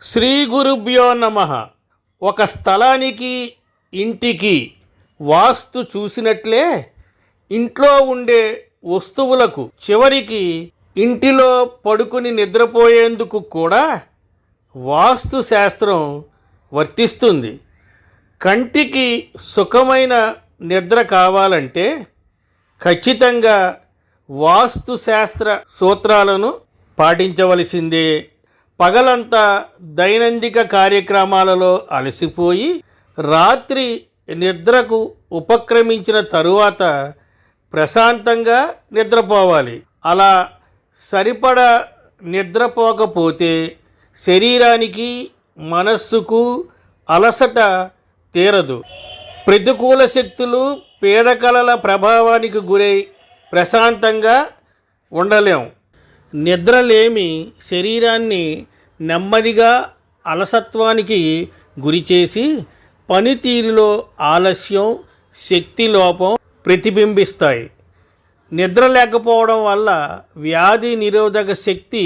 శ్రీ గురుభ్యో నమ. ఒక స్థలానికి ఇంటికి వాస్తు చూసినట్లే ఇంట్లో ఉండే వస్తువులకు చివరికి ఇంటిలో పడుకుని నిద్రపోయేందుకు కూడా వాస్తు శాస్త్రం వర్తిస్తుంది. కంటికి సుఖమైన నిద్ర కావాలంటే ఖచ్చితంగా వాస్తు శాస్త్ర సూత్రాలను పాటించవలసిందే. పగలంతా దైనందిక కార్యక్రమాలలో అలసిపోయి రాత్రి నిద్రకు ఉపక్రమించిన తరువాత ప్రశాంతంగా నిద్రపోవాలి. అలా సరిపడా నిద్రపోకపోతే శరీరానికి మనస్సుకు అలసట తీరదు. ప్రతికూల శక్తులు పీడకలల ప్రభావానికి గురై ప్రశాంతంగా ఉండలేం. నిద్రలేమి శరీరాన్ని నెమ్మదిగా అలసత్వానికి గురిచేసి పనితీరులో ఆలస్యం శక్తి లోపం ప్రతిబింబిస్తాయి. నిద్ర లేకపోవడం వల్ల వ్యాధి నిరోధక శక్తి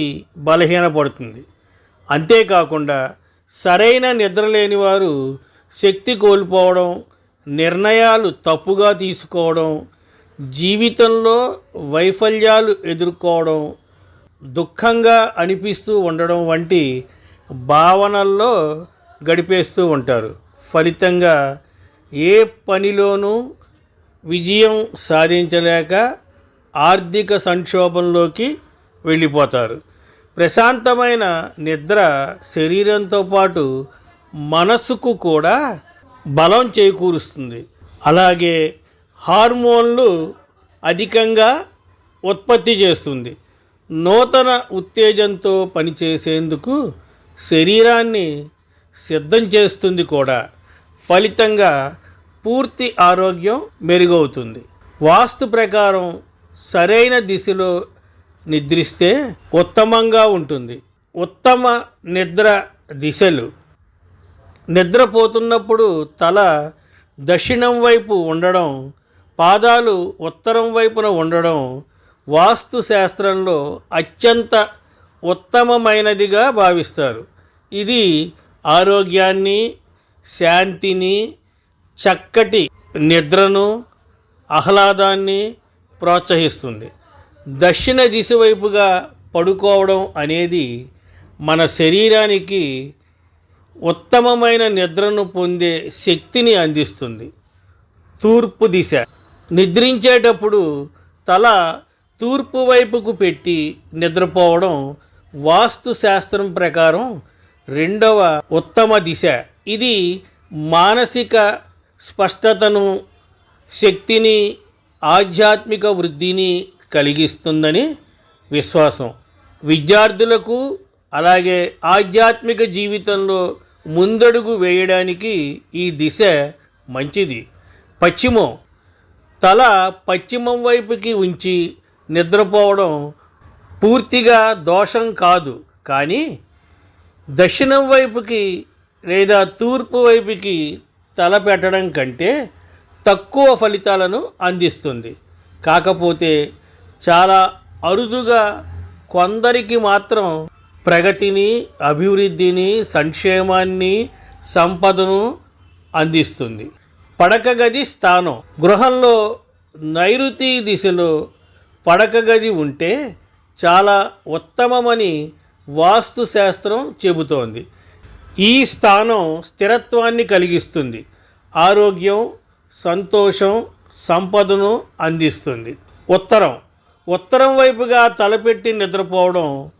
బలహీనపడుతుంది. అంతేకాకుండా సరైన నిద్ర లేని వారు శక్తి కోల్పోవడం నిర్ణయాలు తప్పుగా తీసుకోవడం జీవితంలో వైఫల్యాలు ఎదుర్కోవడం దుఃఖంగా అనిపిస్తూ ఉండడం వంటి భావనల్లో గడిపేస్తూ ఉంటారు. ఫలితంగా ఏ పనిలోనూ విజయం సాధించలేక ఆర్థిక సంక్షోభంలోకి వెళ్ళిపోతారు. ప్రశాంతమైన నిద్ర శరీరంతో పాటు మనసుకు కూడా బలం చేకూరుస్తుంది. అలాగే హార్మోన్లు అధికంగా ఉత్పత్తి చేస్తుంది. నూతన ఉత్తేజంతో పనిచేసేందుకు శరీరాన్ని సిద్ధం చేస్తుంది కూడా. ఫలితంగా పూర్తి ఆరోగ్యం మెరుగవుతుంది. వాస్తు ప్రకారం సరైన దిశలో నిద్రిస్తే ఉత్తమంగా ఉంటుంది. ఉత్తమ నిద్ర దిశలు. నిద్రపోతున్నప్పుడు తల దక్షిణం వైపు ఉండడం పాదాలు ఉత్తరం వైపున ఉండడం వాస్తుశాస్త్రంలో అత్యంత ఉత్తమమైనదిగా భావిస్తారు. ఇది ఆరోగ్యాన్ని శాంతిని చక్కటి నిద్రను ఆహ్లాదాన్ని ప్రోత్సహిస్తుంది. దక్షిణ దిశ వైపుగా పడుకోవడం అనేది మన శరీరానికి ఉత్తమమైన నిద్రను పొందే శక్తిని అందిస్తుంది. తూర్పు దిశ. నిద్రించేటప్పుడు తల తూర్పు వైపుకు పెట్టి నిద్రపోవడం వాస్తు శాస్త్రం ప్రకారం రెండవ ఉత్తమ దిశ. ఇది మానసిక స్పష్టతను శక్తిని ఆధ్యాత్మిక వృద్ధిని కలిగిస్తుందని విశ్వాసం. విద్యార్థులకు అలాగే ఆధ్యాత్మిక జీవితంలో ముందడుగు వేయడానికి ఈ దిశ మంచిది. పశ్చిమం. తల పశ్చిమం వైపుకి ఉంచి నిద్రపోవడం పూర్తిగా దోషం కాదు. కానీ దక్షిణం వైపుకి లేదా తూర్పు వైపుకి తల పెట్టడం కంటే తక్కువ ఫలితాలను అందిస్తుంది. కాకపోతే చాలా అరుదుగా కొందరికి మాత్రం ప్రగతిని అభివృద్ధిని సంక్షేమాన్ని సంపదను అందిస్తుంది. పడక గది స్థానం. గృహంలో నైరుతి దిశలో పడక గది ఉంటే చాలా ఉత్తమమని వాస్తుశాస్త్రం చెబుతోంది. ఈ స్థానం స్థిరత్వాన్ని కలిగిస్తుంది. ఆరోగ్యం సంతోషం సంపదను అందిస్తుంది. ఉత్తరం. ఉత్తరం వైపుగా తలపెట్టి నిద్రపోవడం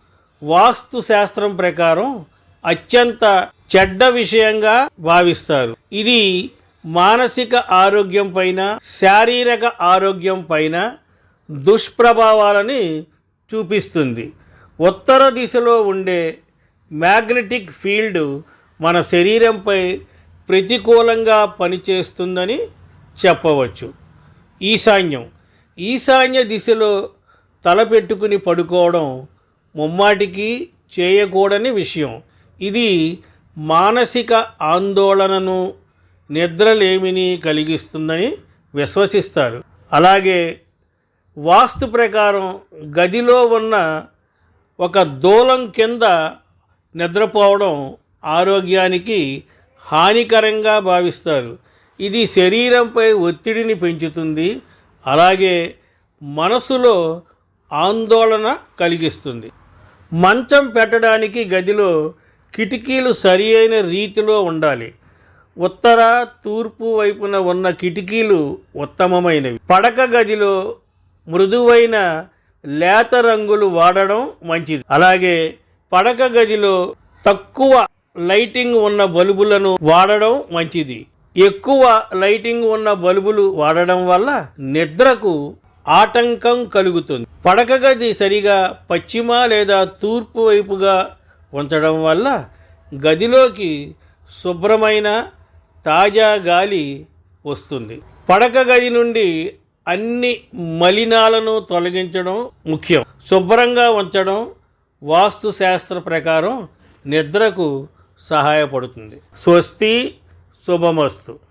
వాస్తు శాస్త్రం ప్రకారం అత్యంత చెడ్డ విషయంగా భావిస్తారు. ఇది మానసిక ఆరోగ్యం పైన శారీరక ఆరోగ్యం పైన దుష్ప్రభావాలని చూపిస్తుంది. ఉత్తర దిశలో ఉండే మ్యాగ్నెటిక్ ఫీల్డ్ మన శరీరంపై ప్రతికూలంగా పనిచేస్తుందని చెప్పవచ్చు. ఈశాన్యం. ఈశాన్య దిశలో తలపెట్టుకుని పడుకోవడం ముమ్మాటికి చేయకూడని విషయం. ఇది మానసిక ఆందోళనను నిద్రలేమిని కలిగిస్తుందని విశ్వసిస్తారు. అలాగే వాస్తు ప్రకారం గదిలో ఉన్న ఒక దూలం కింద నిద్రపోవడం ఆరోగ్యానికి హానికరంగా భావిస్తారు. ఇది శరీరంపై ఒత్తిడిని పెంచుతుంది అలాగే మనసులో ఆందోళన కలిగిస్తుంది. మంచం పెట్టడానికి గదిలో కిటికీలు సరి అయిన రీతిలో ఉండాలి. ఉత్తర తూర్పు వైపున ఉన్న కిటికీలు ఉత్తమమైనవి. పడక గదిలో మృదువైన లేత రంగులు వాడడం మంచిది. అలాగే పడక గదిలో తక్కువ లైటింగ్ ఉన్న బల్బులను వాడడం మంచిది. ఎక్కువ లైటింగ్ ఉన్న బల్బులు వాడడం వల్ల నిద్రకు ఆటంకం కలుగుతుంది. పడక గది సరిగా పశ్చిమ లేదా తూర్పు వైపుగా ఉంచడం వల్ల గదిలోకి శుభ్రమైన తాజా గాలి వస్తుంది. పడక గది నుండి అన్ని మలినాలను తొలగించడం ముఖ్యం. శుభ్రంగా ఉంచడం వాస్తు శాస్త్ర ప్రకారం నిద్రకు సహాయపడుతుంది. స్వస్తి శుభమస్తు.